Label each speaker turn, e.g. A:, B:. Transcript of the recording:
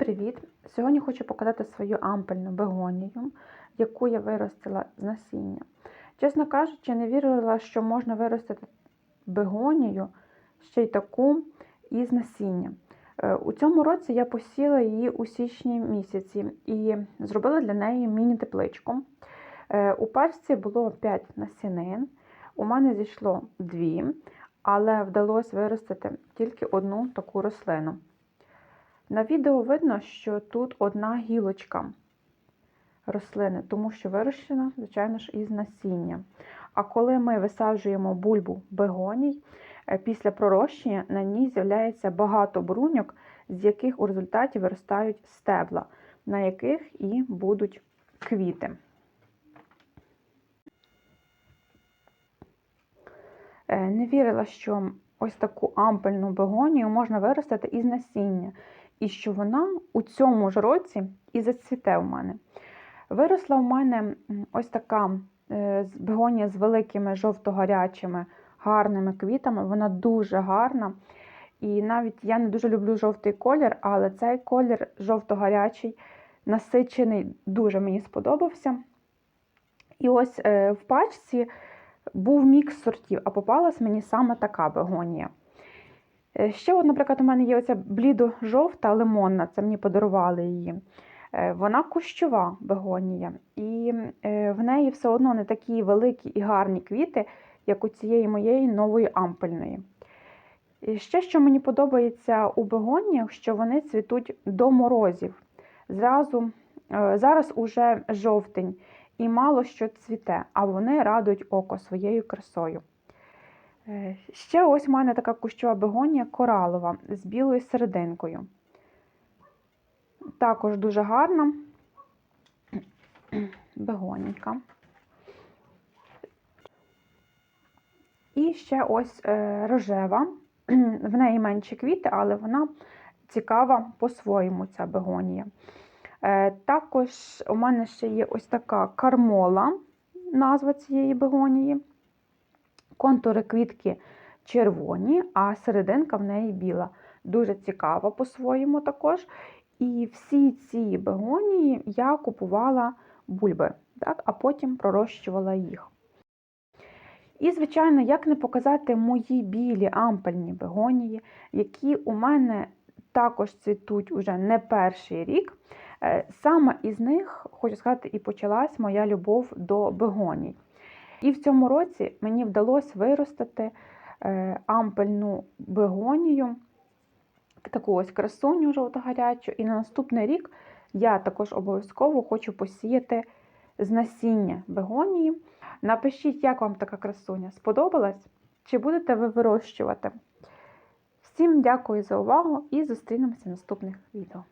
A: привіт! Сьогодні хочу показати свою ампельну бегонію, яку я виростила з насіння. Чесно кажучи, не вірила, що можна виростити бегонію ще й таку із насіння. Е, У цьому році я посіла її у січні місяці і зробила для неї міні-тепличку. Е, У пачці було 5 насінин, у мене зійшло 2, але вдалося виростити тільки одну таку рослину. На відео видно, що тут одна гілочка рослини, тому що вирощена, звичайно ж, із насіння. А коли ми висаджуємо бульбу бегоній, е, після пророщення на ній з'являється багато бруньок, з яких у результаті виростають стебла, на яких і будуть квіти. Е, Не вірила, що ось таку ампельну бегонію можна виростити із насіння, і що вона у цьому ж році і зацвіте в мене. Виросла в мене ось така е, бегонія з великими жовто-гарячими гарними квітами. Вона дуже гарна. І навіть я не дуже люблю жовтий колір, але цей колір жовто-гарячий, насичений, дуже мені сподобався. І ось е, в пачці був мікс сортів, а попалась мені саме така бегонія. Е, Ще, от, наприклад, у мене є оця блідо-жовта лимонна, це мені подарували її. Е, Вона кущова бегонія, і е, в неї все одно не такі великі і гарні квіти, як у цієї моєї нової ампельної. І ще, що мені подобається у бегоніях, що вони цвітуть до морозів. Зразу, Зараз уже жовтень і мало що цвіте, а вони радують око своєю красою. Ще ось у мене така кущова бегонія коралова з білою серединкою. Також дуже гарна бегоніка. І ще ось е, рожева. В неї менші квіти, але вона цікава по-своєму, ця бегонія. Е, Також у мене ще є ось така кармола, назва цієї бегонії. Контури квітки червоні, а серединка в неї біла. Дуже цікава по-своєму також. І всі ці бегонії я купувала бульби, так, а потім пророщувала їх. І, звичайно, як не показати мої білі ампельні бегонії, які у мене також цвітуть уже не перший рік. Е, Саме із них, хочу сказати, і почалась моя любов до бегоній. І в цьому році мені вдалося виростити е, ампельну бегонію, таку ось красуню жовто-гарячу. І на наступний рік я також обов'язково хочу посіяти з насіння бегонії. Напишіть, як вам така красуня сподобалась? Чи будете ви вирощувати? Всім дякую за увагу і зустрінемося в наступних відео.